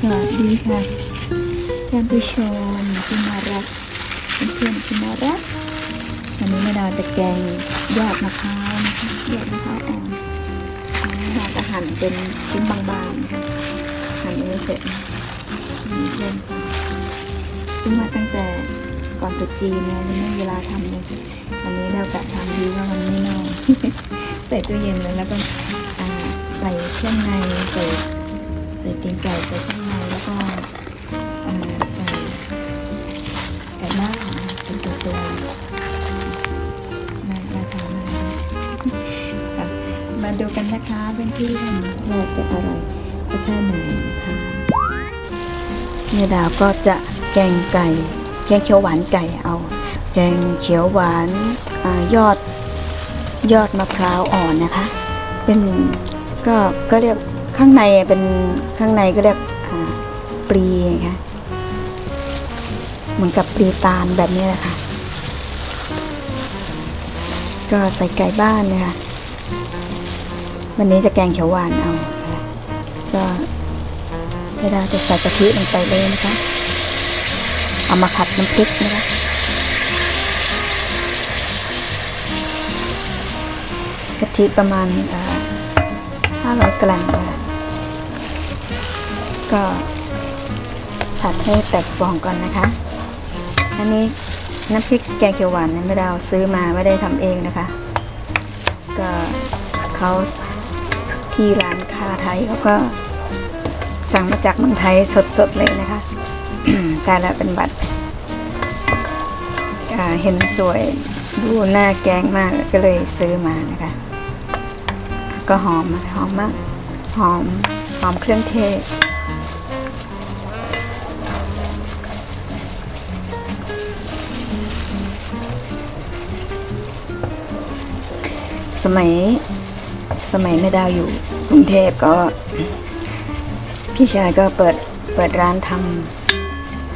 สวัสดีค่ะท่านผู้ชมที่น่ารักเพื่อนที่น่ารักวันนี้แม่ดาวจะแกงยอดมะพร้าวนะคะยอดมะพร้าวอ่อนแม่ดาวจะหั่นเป็นชิ้นบางๆนะคะหั่นยังไม่เสร็จนะมีเพื่อนค่ะซื้อมาตั้งแต่ก่อนตรุษจีนเนี่ยยังไม่เวลาทำเลยวันนี้เรากะทำดีว่ามันไม่เน่าใส่ตู้เย็นเลยแล้วก็ใส่เครื่องในใส่ใส่ตีนไก่ใส่ มาดูกันนะคะเพื่อนๆว่าจะอร่อยสักแค่ไหนนะคะเมียดาวก็จะแกงไก่ แกงเขียวหวานไก่เอา แกงเขียวหวานอายอดยอดมะพร้าวอ่อนนะคะ เป็นก็ก็เรียกข้างในเป็นข้างในก็เรียกปลีนะคะเหมือนกับปลีตาลแบบนี้แหละค่ะก็ใส่ไก่บ้านนะคะ วันนี้จะแกงเขียวหวานเอาก็เวลาจะใส่กะทิลงไปเลยนะคะ เอามาผัดน้ำพริกนะคะกะทิประมาณห้าร้อยกรัมก็ผัดให้แตกฟองก่อนนะคะ อันนี้น้ำพริกแกงเขียวหวานเนี่ยไม่ได้เอาซื้อมาไม่ได้ทำเองนะคะ ก็เขา ที่ร้านค้าไทยเขาก็สั่งมาจากเมืองไทยสดๆเลยนะคะแต่ละเป็นบัตรอ่าเห็นสวยดูหน้าแกงมากก็เลยซื้อมานะคะ ก็หอมหอมมาก หอมหอมเครื่องเทศสมัย สมัยแม่ดาวอยู่กรุงเทพก็ พี่ชายก็เปิดเปิดร้านท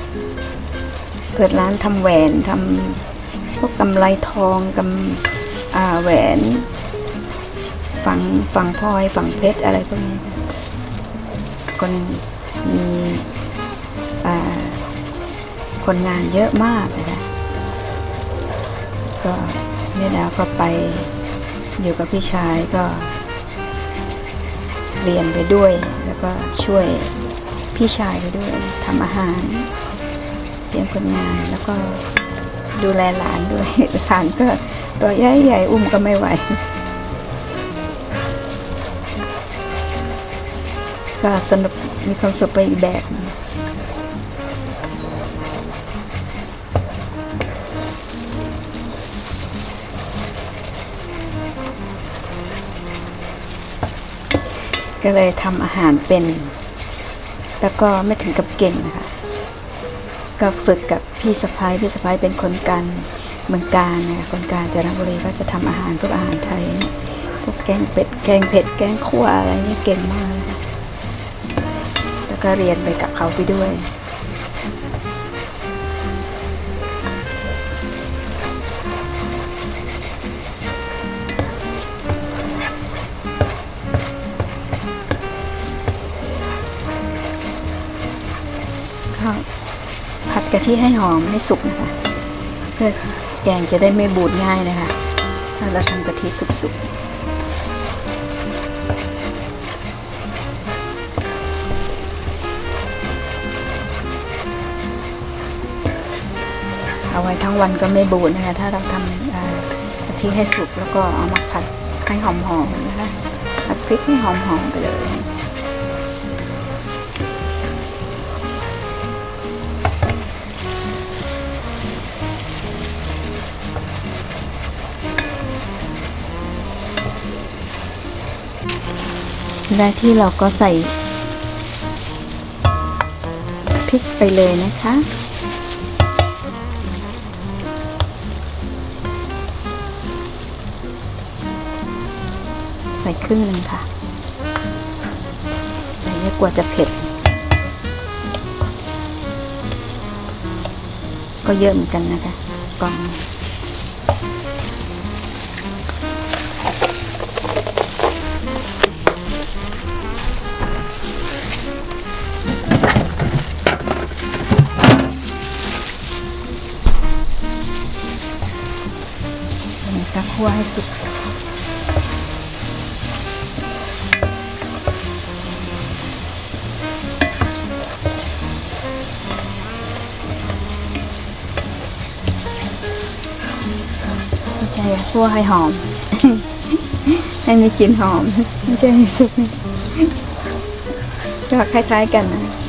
ำเปิดร้านทำแหวนทำพวกกำไรทองกำอ่าแหวนฝังฝังพลอยฝังเพชรอะไรพวกนี้คนมีคนงานเยอะมากนะคะก็แม่ดาวก็ไปอยู่กับพี่ชายก็ เรียนไปด้วย แล้วก็ช่วยพี่ชายไปด้วยทำอาหารเตรียมคนงานแล้วก็ดูแลหลานด้วยหลานก็ตัวใหญ่ใหญ่ๆอุ้มก็ไม่ไหว ก็สนุกมีความสุขไปอีกแบบ ก็เลยทำอาหารเป็น แล้วก็ไม่ถึงกับเก่งนะคะก็ฝึกกับพี่สะพ้ายพี่สะพ้ายเป็นคนกันเมืองการนะคะคนการจันทบุรีก็จะทำอาหารพวกอาหารไทยพวกแกงเป็ดแกงเผ็ดแกงขั่วอะไรนี่เก่งมาก แล้วก็เรียนไปกับเขาไปด้วย ทิให้หอมให้สุกนะคะ เพื่อแกงจะได้ไม่บูดง่ายนะคะ ถ้าเราทำกะทิสุกๆเอาไว้ทั้งวันก็ไม่บูดนะคะ ถ้าเราทำกะทิให้สุกแล้วก็เอามาผัดให้หอมๆนะคะผัดพริกให้หอมๆไปเลย ได้ที่เราก็ใส่พริกไปเลยนะคะ ใส่ครึ่งหนึ่งค่ะ ใส่เยอะกว่าจะเผ็ด ก็เยอะเหมือนกันนะคะกล่อง ให้สุกใช่คั่วให้หอม ให้มีกลิ่นหอม ไม่ใช่ให้สุกก็คล้ายๆกันนะ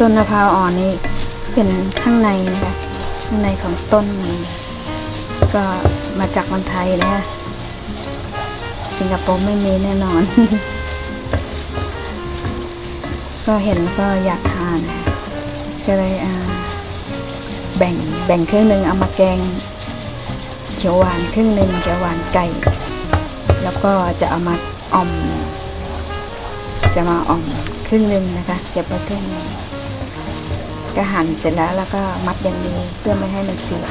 ต้นมะพร้าวอ่อนนี่เป็นข้างในนะคะข้างในของต้นมันก็มาจากคนไทยนะคะสิงคโปร์ไม่มีแน่นอน ก็เห็นก็อยากทานก็เลยอ่าแบ่งแบ่งครึ่งหนึ่งเอามาแกงเขียวหวานครึ่งหนึ่งเขียวหวานไก่ แล้วก็จะเอามาอ่อม จะมาอ่อมครึ่งหนึ่งนะคะเก็บไว้ครึ่งหนึ่ง ก็หั่นเสร็จแล้วแล้วก็มัดอย่างดีเพื่อไม่ให้มันเสีย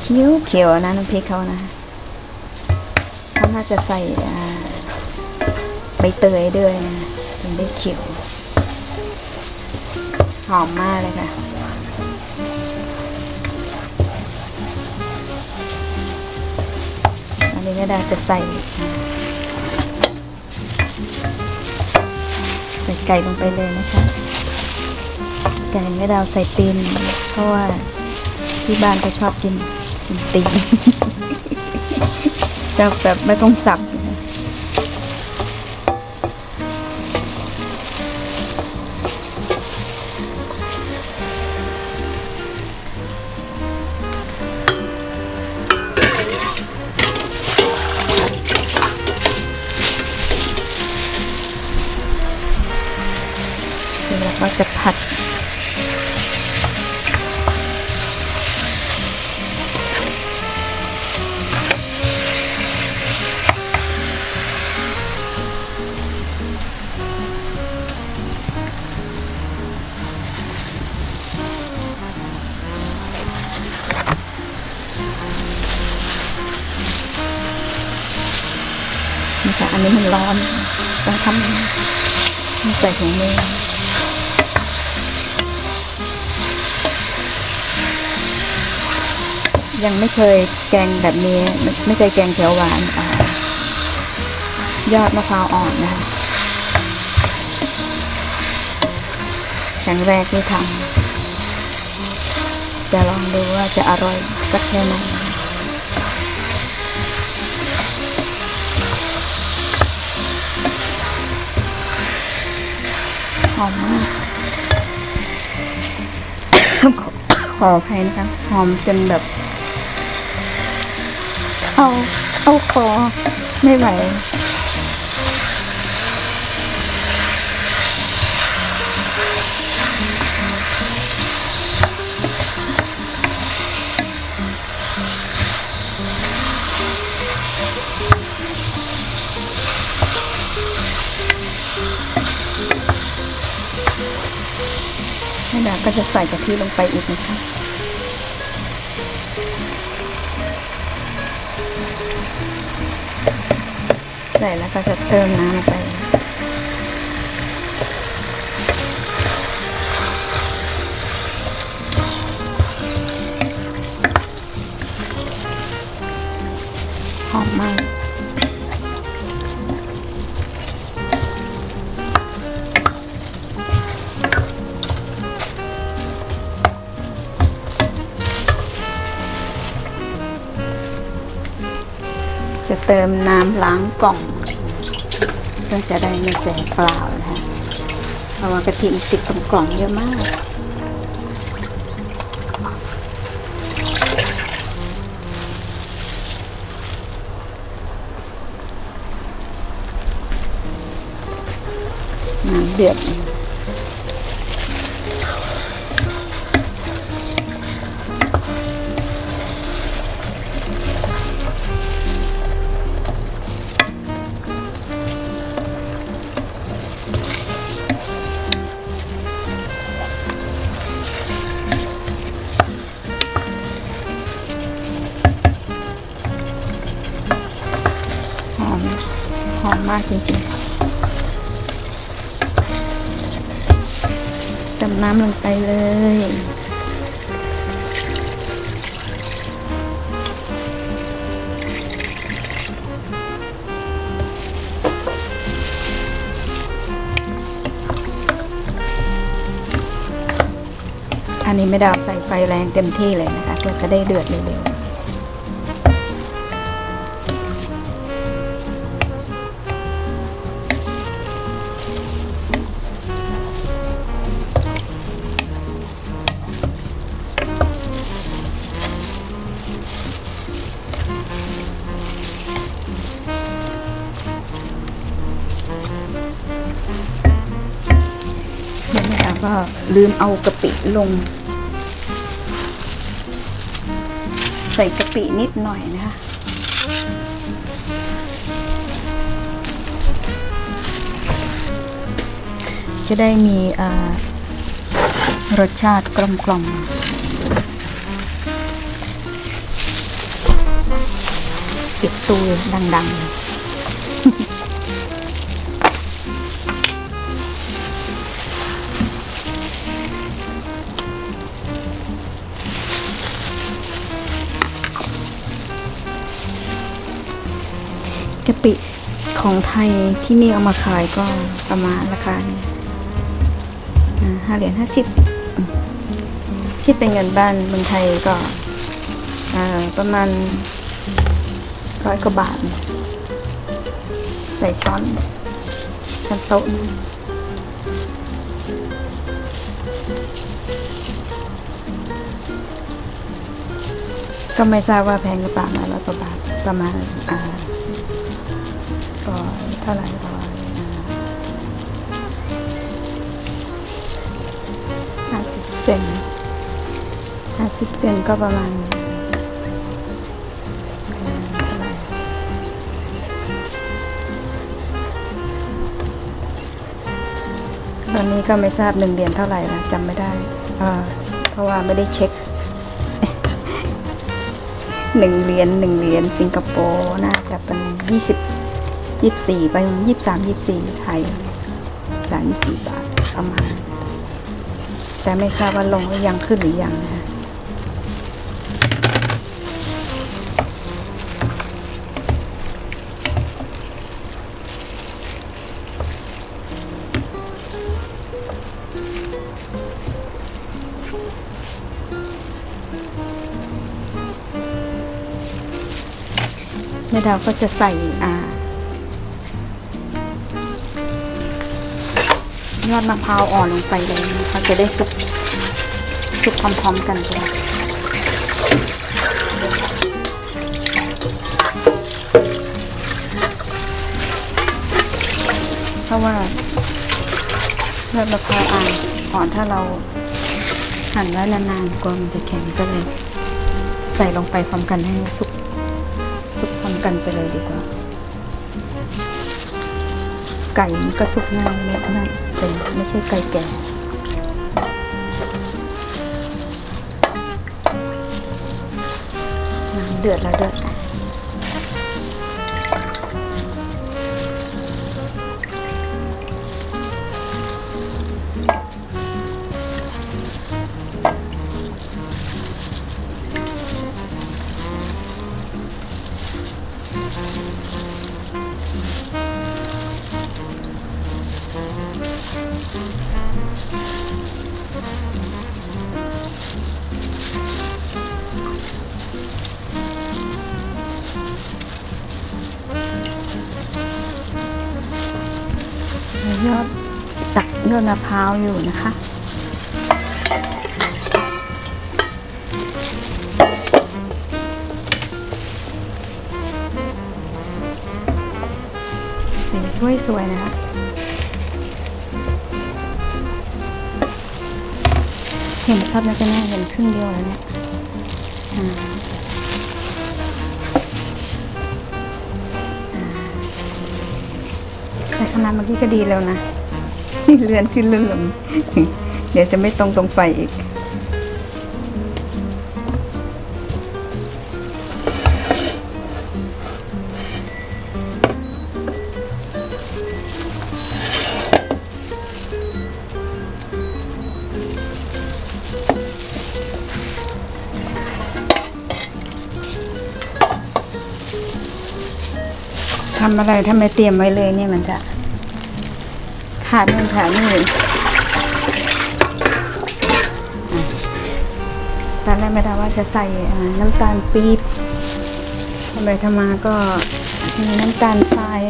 เขียวเขียวนะน้ำพริกเขานะเขาน่าจะใส่ใบเตยด้วยนะถึงได้เขียว หอมมากเลยค่ะอันนี้ก็ได้จะใส่ ส่ไก่ลงไปเลยนะคะ ไก่ไม่ดาวใส่ตีนเพราะว่าที่บ้านก็ชอบกินกินตีน จะแบบไม่ต้องสับ จะผัดนะคะอันนี้มันร้อนต้องทำใส่ถุงมือ ยังไม่เคยแกงแบบนี้ ไม่ไม่เคยแกงเขียวหวานอยอดมะพร้าวอ่อนนะคะครั้งแรกที่ทำจะลองดูว่าจะอร่อยสักแค่ไหนหอมมากขอขออภัยนะคะหอมจนแบบ เข้าเข้าคอไม่ไหวแม่ดาก็จะใส่กะทิลงไปอีกนะคะ ใส่แล้วก็จะเติมน้ำลงไป เติมน้ำล้างกล่องเพื่อจะได้ไม่เสียเปล่านะคะเพราะว่ากะทิมันติดตรงกล่องเยอะมากน้ำเดือด นี้ไม่ได้เอาใส่ไฟแรงเต็มที่เลยนะคะเพื่อจะได้เดือดเร็วๆเดี๋ยวแม่ดาก็ลืมเอากะปิลง ส่กะปินิดหน่อยนะคะจะได้มีรสชาติกลมกล่อมปิดตูดัง ๆ กะปิของไทยที่นี่เอามาขายก็ประมาณราคาห้าเหรียญห้าสิบคิดเป็นเงินบ้านเมืองไทยก็ประมาณร้อยกว่าบาท ใส่ช้อนช้อนโต๊ะก็ไม่ทราบว่าแพงหรือเปล่านะร้อยกว่าบาทประมาณอ่า ท่าไหร่ร้อยห้าสิบเซนห้าสิบเซนก็ประมาณประมาณเท่าไหร่ตอนนี้ก็ไม่ทราบหนึ่งเหรียญเท่าไหร่ละจำไม่ได้ เพราะว่าไม่ได้เช็คหนึ่งเหรียญหนึ่งเหรียญสิงคโปร์น่าจะเป็นยี่สิบ ยี่สิบสี่ไปยี่สิบสามยี่สิบสี่ไทยสามยี่สิบสี่บาทประมาณแต่ไม่ทราบว่าลงหรือยังขึ้นหรือยังนะแม่ดาวก็จะใส่อ่า ยอดมะพร้าวอ่อนลงไปเลยนะคะจะได้สุกสุกพร้อมๆกันด้วยเพราะว่ายอดมะพร้าวอ่อนอ่อนถ้าเราหั่นไว้นานๆกลัวมันจะแข็งก็เลย ใส่ลงไปพร้อมกันให้สุกสุกพร้อมกันไปเลยดีกว่า ไก่นี่ก็สุกง่ายไม่ไม่แต่ไม่ใช่ไก่แก่น้ำเดือดแล้วเดือด ยอดตักยอดมะพร้าวอยู่นะคะสีสวยๆนะคะ เห็นชัดไหมกันแม่เห็นครึ่งเดียวแล้วเนี่ยอ่าอ่าแต่ขนาดเมื่อกี้ก็ดีแล้วนะนี่เลือนขึ้นเรื่อนลงเดี๋ยวจะไม่ตรงตรงไฟอีก อะไรถ้าไม่เตรียมไว้เลยเนี่ยมันจะ ขาดนู่นขาดนี่อะตอนแรกไม่ได้ว่าจะใส่น้ำตาลปี๊บทำไปทำมาก็มีน้ำตาลทราย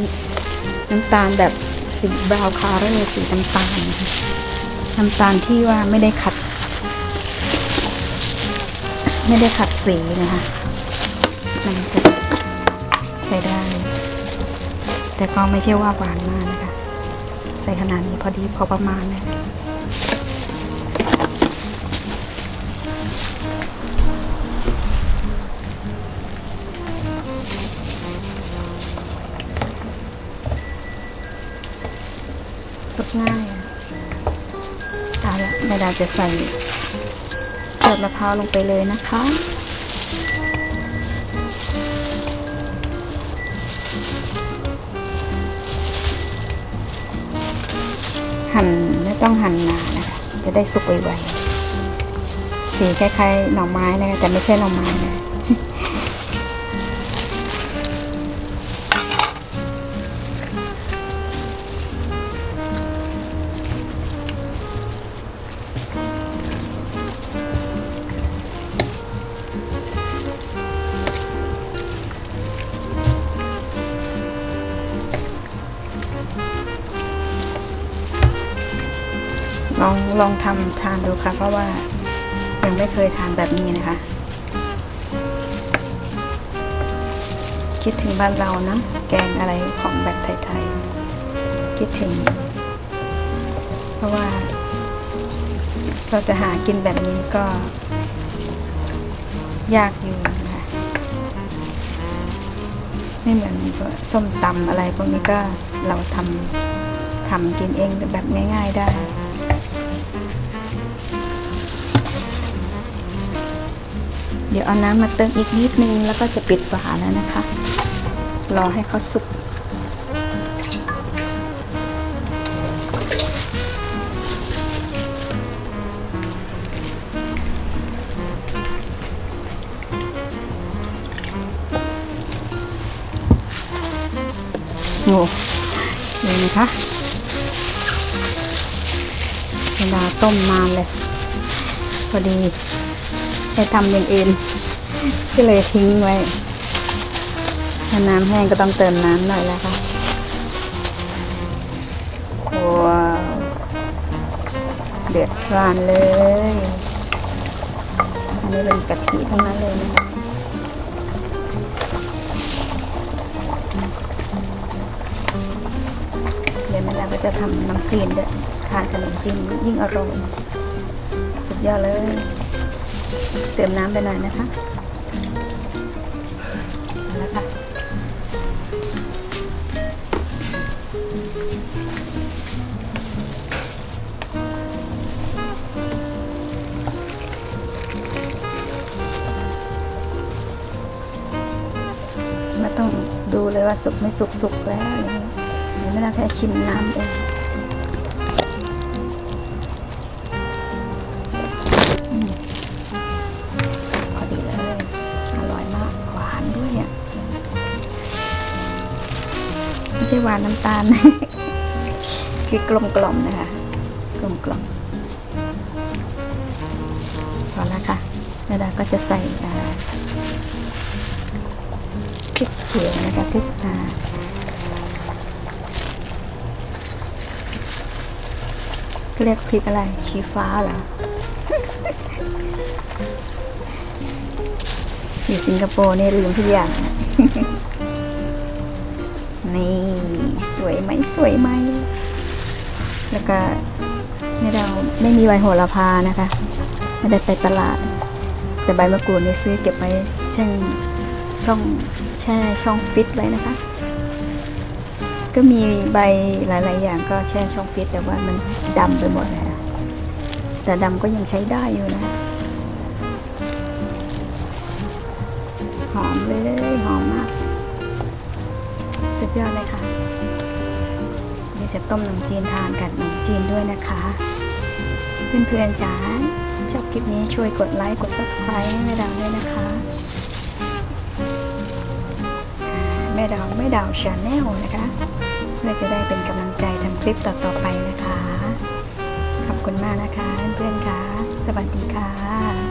น้ำตาลแบบสีบราวน์คาร์เรสีน้ำตาล น้ำตาลที่ว่าไม่ได้ขัด ไม่ได้ขัดสีนะคะ มันจะใช้ได้ แต่ก็ไม่ใช่ว่าหวานมากนะคะ ใส่ขนาดนี้พอดีพอประมาณนะสุกง่ายอะเอาละแม่ดาจะใส่เกลือมะพร้าวลงไปเลยนะคะ หั่นไม่ต้องหั่นหนานะคะจะได้สุกไวๆสีคล้ายๆหน่อไม้นะคะแต่ไม่ใช่หน่อไม้นะ ลองทำทานดูค่ะ เพราะว่ายังไม่เคยทานแบบนี้นะคะ คิดถึงบ้านเรานะแกงอะไรของแบบไทยๆ คิดถึง เพราะว่า เราจะหากินแบบนี้ก็ ยากอยู่นะคะไม่เหมือนส้มตำอะไรพวกนี้ก็เราทำทำกินเองแบบง่าย ๆได้ เดี๋ยวเอาน้ำมาเติมอีกนิดนึงแล้วก็จะปิดฝาแล้วนะคะ รอให้เขาสุก อดีให้ทำอย่างอื่นก็เลยทิ้งไว้ถ้าน้ำแห้งก็ต้องเติมน้ำหน่อยแล้วค่ะว้าวเดือดพล่านเลย อันนี้เป็นกะทิทั้งนั้นเลยนะคะเดี๋ยวแม่ดาก็จะทำน้ำจีนด้วยทานขนมจีนยิ่งอร่อย ยอดเลย เติมน้ำไปหน่อยนะคะเอาละคะไม่ต้องดูเลยว่าสุกไม่สุกสุกแล้วอะไรเงี้เดี๋ยวไม่ได้แค่ชิมน้ำเอง หวานน้ำตาล คือกลมกล่อมๆนะคะ กลมกล่อมพอแล้วค่ะแม่ดาก็จะใส่พริกเขียวนะคะพริกตาเรียกพริกอะไรชีฟ้าเหรออยู่สิงคโปร์เนี่ยลืมทุกอย่าง นี่สวยไหมสวยไหมแล้วก็ไม่เราไม่มีใบโหระพานะคะ ไม่ได้ไปตลาด แต่ใบมะกรูดนี่ซื้อเก็บไว้แช่ช่องแช่ช่องฟิตไว้นะคะ ก็มีใบหลาย ๆ อย่างก็แช่ช่องฟิตแต่ว่ามันดำไปหมดเลยอะแต่ดำก็ยังใช้ได้อยู่นะ หอมเลย ดยอดเลยค่ะเดี๋ยวจะต้มขนมจีนทานกับขนมจีนด้วยนะคะ เพื่อนๆจ๋าชอบคลิปนี้ช่วยกดไลค์กด subscribe ให้แม่ดาวด้วยนะคะ แม่ดาวแม่ดาวชาแนลนะคะ เพื่อจะได้เป็นกำลังใจทำคลิปต่อๆไปนะคะ ขอบคุณมากนะคะ เพื่อนๆค่ะ สวัสดีค่ะ